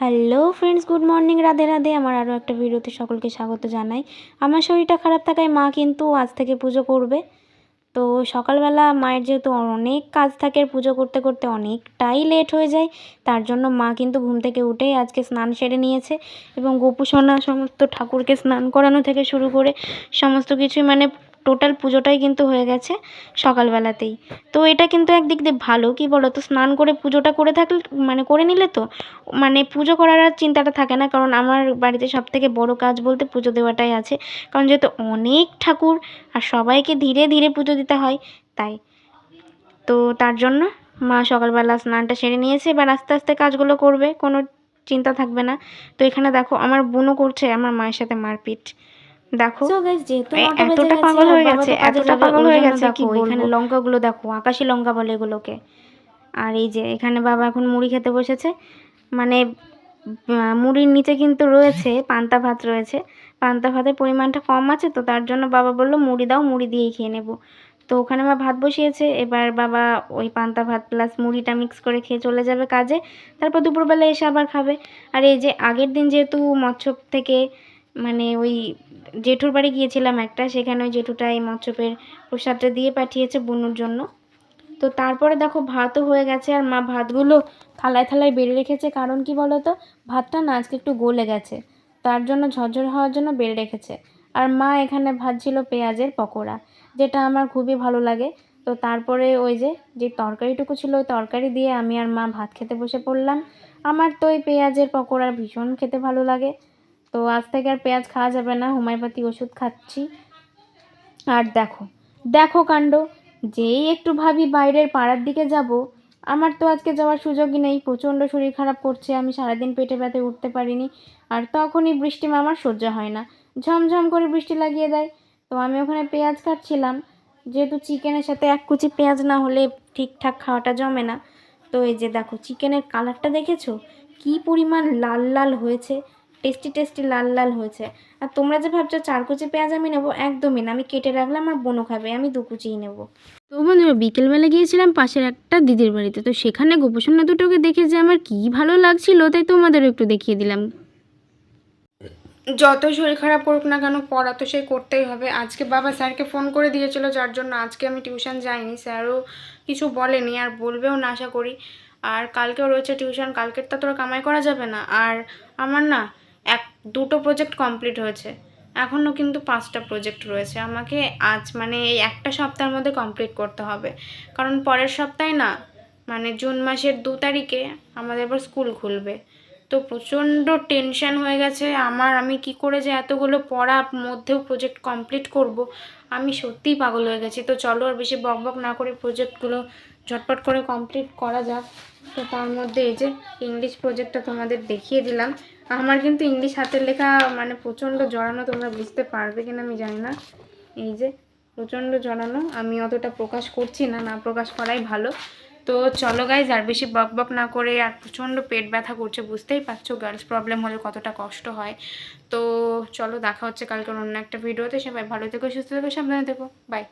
Hello friends, good morning, Radhe Radhe. আমার আরও একটা ভিডিওতে সকলকে স্বাগত জানাই। আমার শরীরটা খারাপ থাকায় মা কিন্তু আজ থেকে পুজো করবে। তো সকালবেলা মায়ের যেহেতু অনেক কাজ থাকে, পুজো করতে করতে অনেকটাই লেট হয়ে যায়, তার জন্য মা কিন্তু ঘুম থেকে উঠেই আজকে স্নান সেরে নিয়েছে এবং গোপুসোনা সমস্ত ঠাকুরকে স্নান করানো থেকে শুরু করে সমস্ত কিছুই মানে টোটাল পুজোটাই কিন্তু হয়ে গেছে সকালবেলাতেই। তো এটা কিন্তু একদিক দিয়ে ভালো, কি বলো তো স্নান করে পুজোটা করে থাকলে মানে করে নিলে তো মানে পুজো করার আর চিন্তাটা থাকে না, কারণ আমার বাড়িতে সব থেকে বড় কাজ বলতে পুজো দেওয়াটাই আছে। কারণ যেহেতু অনেক ঠাকুর আর সবাইকে ধীরে ধীরে পুজো দিতে হয়, তাই। তো তার জন্য মা সকালবেলা স্নানটা সেরে নিয়েছে, এবার আস্তে আস্তে কাজগুলো করবে, কোনো চিন্তা থাকবে না। তো এখানে দেখো, আমার বোনও করছে, আমার মায়ের সাথে মারপিট। দেখো এতটা পাগল হয়ে গেছে এতটা পাগল হয়ে গেছে কি এখানে লঙ্কাগুলো দেখো আকাশি লঙ্কা বলে এগুলোকে। আর এই যে এখানে বাবা এখন মুড়ি খেতে বসেছে। মানে মুড়ির নিচে কিন্তু রয়েছে পান্তা ভাত রয়েছে। পান্তা ভাতের পরিমাণটা কম আছে তো তার জন্য বাবা বলল মুড়ি দাও মুড়ি দিয়েই খেয়ে নেব। তো ওখানে আমার ভাত বসিয়েছে এবার বাবা ওই পান্তা ভাত প্লাস মুড়িটা মিক্স করে খেয়ে চলে যাবে কাজে। তারপর দুপুরবেলা এসে আবার খাবে। আর এই যে আগের দিন যেহেতু মৎস্য থেকে মানে ওই জেঠুর বাড়ি গিয়েছিলাম একটা, সেখানে ওই জেঠুটা এই মৎস্যপের প্রসাদটা দিয়ে পাঠিয়েছে বুনুর জন্য। তো তারপরে দেখো ভাতও হয়ে গেছে আর মা ভাতগুলো থালায় থালায় বেড়ে রেখেছে। কারণ কি বলো তো ভাতটা না আজকে একটু গলে গেছে। তার জন্য ঝরঝর হওয়ার জন্য বেড়ে রেখেছে। আর মা এখানে ভাজছিল পেঁয়াজের পকোড়া, যেটা আমার খুবই ভালো লাগে। তো তারপরে ওই যে যে তরকারিটুকু ছিল ওই তরকারি দিয়ে আমি আর মা ভাত খেতে বসে পড়লাম। আমার তো ওই পেঁয়াজের পকোড়া ভীষণ খেতে ভালো লাগে। তো আজ থেকে আর পেঁয়াজ খাওয়া যাবে না, হোমিওপ্যাথি ওষুধ খাচ্ছি। আর দেখো দেখো কাণ্ড, যেই একটু ভাবি বাইরের পাড়ার দিকে যাব, আমার তো আজকে যাওয়ার সুযোগই নেই, প্রচণ্ড শরীর খারাপ করছে, আমি সারাদিন পেটে ব্যথে উঠতে পারিনি, আর তখনই বৃষ্টি আমার সহ্য হয় না, ঝমঝম করে বৃষ্টি লাগিয়ে দেয়। তো আমি ওখানে পেঁয়াজ কাটছিলাম যেহেতু চিকেনের সাথে এক কুচি পেঁয়াজ না হলে ঠিকঠাক খাওয়াটা জমে না। তো এই যে দেখো, চিকেনের কালারটা দেখেছ? কি পরিমাণ লাল লাল হয়েছে টেস্টি টেস্টি লাল লাল হয়েছে। আর তোমরা যে ভাবছ চার কুচি পেঁয়াজ আমি নেব একদমই না। আমি কেটে রাখলাম আমার বোনও খাবে আমি দু কুচিই নেব। তো বন্ধুরা বিকেলবেলা গিয়েছিলাম পাশের একটা দিদির বাড়িতে। তো সেখানে গোপসন্না দুটোকে দেখে যে আমার কি ভালো লাগছিল তাই তোমাদেরও একটু দেখিয়ে দিলাম। যত শরীর খারাপ করুক না কেন পড়া তো সে করতেই হবে। আজকে বাবা স্যারকে ফোন করে দিয়েছিল যার জন্য আজকে আমি টিউশন যাইনি। স্যারও কিছু বলেনি আর বলবেও না আশা করি। আর কালকেও রয়েছে টিউশন কালকের তো তোরা কামাই করা যাবে না। আর আমার না দুটো প্রজেক্ট কমপ্লিট হয়েছে। এখনও কিন্তু পাঁচটা প্রজেক্ট রয়েছে। আমাকে আজ মানে এই একটা সপ্তাহের মধ্যে কমপ্লিট করতে হবে। কারণ পরের সপ্তাহে না মানে জুন মাসের দু তারিখে আমাদের এবার স্কুল খুলবে। তো প্রচণ্ড টেনশন হয়ে গেছে। আমার, আমি কি করে যে এতগুলো পড়া মধ্যেও প্রজেক্ট কমপ্লিট করব? আমি সত্যিই পাগল হয়ে গেছি। তো চলো আর বেশি বক বক না করে প্রজেক্টগুলো ঝটপট করে কমপ্লিট করা যাক। তো তার মধ্যে এই যে ইংলিশ প্রজেক্টটা তোমাদের দেখিয়ে দিলাম। আমার কিন্তু ইংলিশ হাতের লেখা মানে প্রচণ্ড জড়ানো, তোমরা বুঝতে পারবে কিনা আমি জানি না। এই যে, প্রচণ্ড জড়ানো, আমি অতটা প্রকাশ করছি না না প্রকাশ করাই ভালো। তো চলো গাইজ আর বেশি বক বক না করে, আর প্রচণ্ড পেট ব্যথা করছে, বুঝতেই পারছ গার্লস প্রবলেম হলে কতটা কষ্ট হয়। তো চলো, দেখা হচ্ছে কালকে অন্য একটা ভিডিওতে সবাই ভালো থেকো, সুস্থ থেকো, সাবধানে থেকো বাই